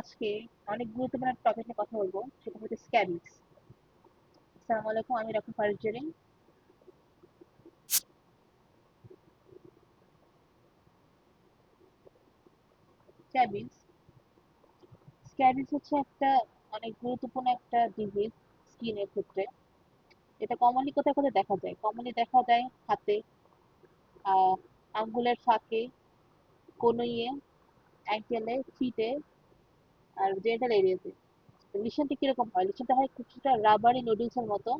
আজকে অনেক গুরুত্বপূর্ণ একটা টপিক নিয়ে কথা বলব, সেটা হচ্ছে স্ক্যাবিস আসসালামু আলাইকুম, আমি doctor Farid Jerin scabies scabies হচ্ছে একটা অনেক গুরুত্বপূর্ণ একটা ডিজিজ স্কিনের ক্ষেত্রে। এটা কমনলি কোথায় কোথায় দেখা যায়? কমনলি দেখা যায় হাতে আঙ্গুলের ফাঁকে, কনুইয়ে অ্যাঙ্কেলে ফিটে আর জেন্টাল এরিয়াতে লিশনটা কীরকম হয়? লিশনটা হয় কিছুটা রাবারি নুডলসের মতো।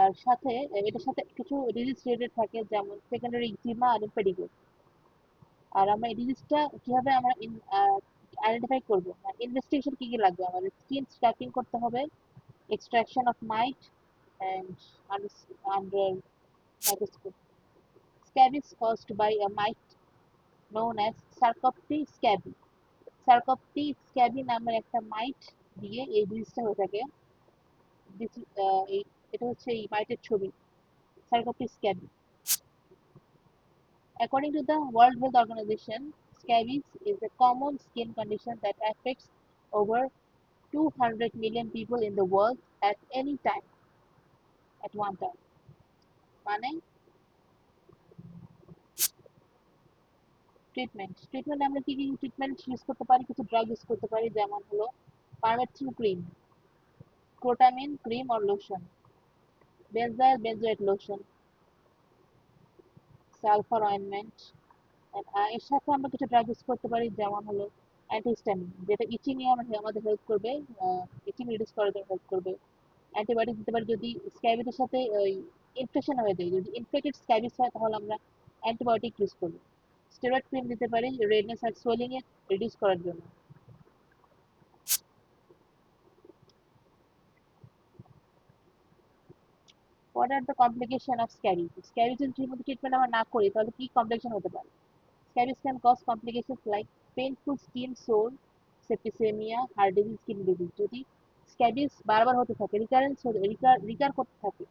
আর সাথে এটার সাথে কিছু ডিজিজ রিলেটেড থাকে, যেমন সেকেন্ডারি ইকজিমা আর পেডিগ্রি আর আমরা এই ডিজিজটা কীভাবে আমরা আইডেন্টিফাই করব? ইনভেস্টিগেশন কি কি লাগবে? আমাদের স্কিন স্ক্র্যাপিং করতে হবে extraction of mite and under microscope. Scabies caused by a mite known as Sarcopte scabi. Sarcopte scabi নামের একটা মাইট দিয়ে এই ডিজিজটা হয়ে থাকে এটা হচ্ছে এই মাইটের ছবি Sarcopte scabi. According to the World Health Organization, scabies is a common skin condition that affects over 200 million people in the world at any time. At one time. মানে ট্রিটমেন্ট ট্রিটমেন্ট আমরা কি কি ট্রিটমেন্ট ইউজ করতে পারি? কিছু drug use করতে পারি, যেমন হলো permethrin cream crotamiton cream or lotion benzyl benzoate lotion sulphur ointment এর সাথে আমরা কিছু ড্রাগ ইউজ করতে পারি, যেমন হলো অ্যান্টিস্টামিন যেটা ইচিং এ আমাদের হেল্প করবে ইচিং রিডিউস করার জন্য হেল্প করবে। অ্যান্টিবায়োটিক দিতে পারি, যদি স্ক্যাবিসের সাথে ইনফেকশন হয়ে যায়, যদি ইনফেক্টেড স্ক্যাবিস হয়, তাহলে আমরা অ্যান্টিবায়োটিক ইউজ করব। স্টেরয়েড ক্রিম দিতে পারি রেডনেস আর সোয়েলিং এ রিডিউস করার জন্য। What are the complication of scabies scabies যদি ঠিকমতো ট্রিটমেন্ট আমরা না করি, তাহলে কি কমপ্লিকেশন হতে পারে? Scabies can cause complications like painful skin sore septicaemia heart disease skin disease যদি স্ক্যাবিস বারবার হতে থাকে রিকারেন্স রিকার রিকার করতে থাকে,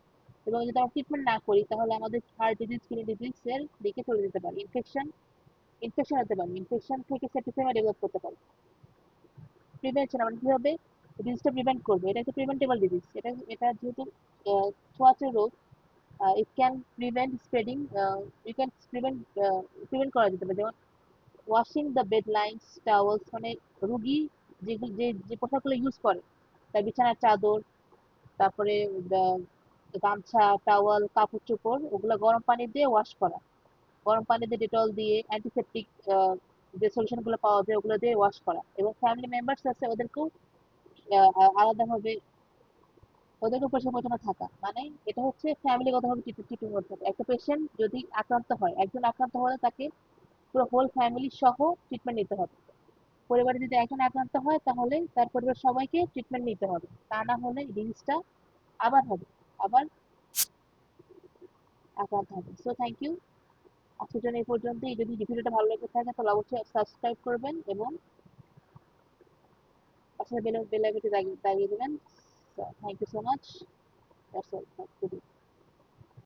এবং যদি আমরা ট্রিটমেন্ট না করি, তাহলে আমাদের হার্ট ডিজিজ স্কিন ডিজিজের দিকে চলে যেতে পারে। ইনফেকশন ইনফেকশন হতে পারে ইনফেকশন থেকে সেপ্টিসেমিয়া ডেভেলপ করতে পারে প্রিভেনশন আমরা কীভাবে ডিজিজটা প্রিভেন্ট করব? এটা একটা প্রিভেন্টেবল ডিজিজ এটা এটা যেহেতু ছোঁয়াচে রোগ it can prevent spreading you can prevent prevent করা যেতে পারে। যেমন washing the bed linens towels মানে রুগী যেগুলো যে যে পোশাকগুলো ইউজ করে, তার বিছানার চাদর, তারপরে গামছা টাওয়াল কাপড় চোপড়, ওগুলো গরম পানি দিয়ে ওয়াশ করা। গরম পানি দিয়ে ডেটল দিয়ে অ্যান্টিসেপটিক যে সলিউশনগুলো পাওয়া যায় ওগুলো দিয়ে ওয়াশ করা। এবং ফ্যামিলি মেম্বার্স আছে ওদেরকেও আলাদাভাবে ওদেরকে পরিষ্কার থাকা। মানে এটা হচ্ছে ফ্যামিলিগতভাবে ট্রিটমেন্ট করতে হবে। একটা পেশেন্ট যদি আক্রান্ত হয়, একজন আক্রান্ত হলে তাকে পুরো হোল ফ্যামিলি সহ ট্রিটমেন্ট নিতে হবে। পরিবারে যদি একজন আক্রান্ত হয়, তাহলে তার পরিবার সবাইকে ট্রিটমেন্ট নিতে হবে। তা না হলে ডিজিজটা আবার হবে, আবার আক্রান্ত হবে। সো থ্যাংক ইউ জন্য এই পর্যন্তই। যদি ভিডিওটা ভালো লেগে থাকে, তাহলে অবশ্যই সাবস্ক্রাইব করবেন এবং পাশে বেল বেল আইকনটি দাগিয়ে দেবেন। Thank you so much that's all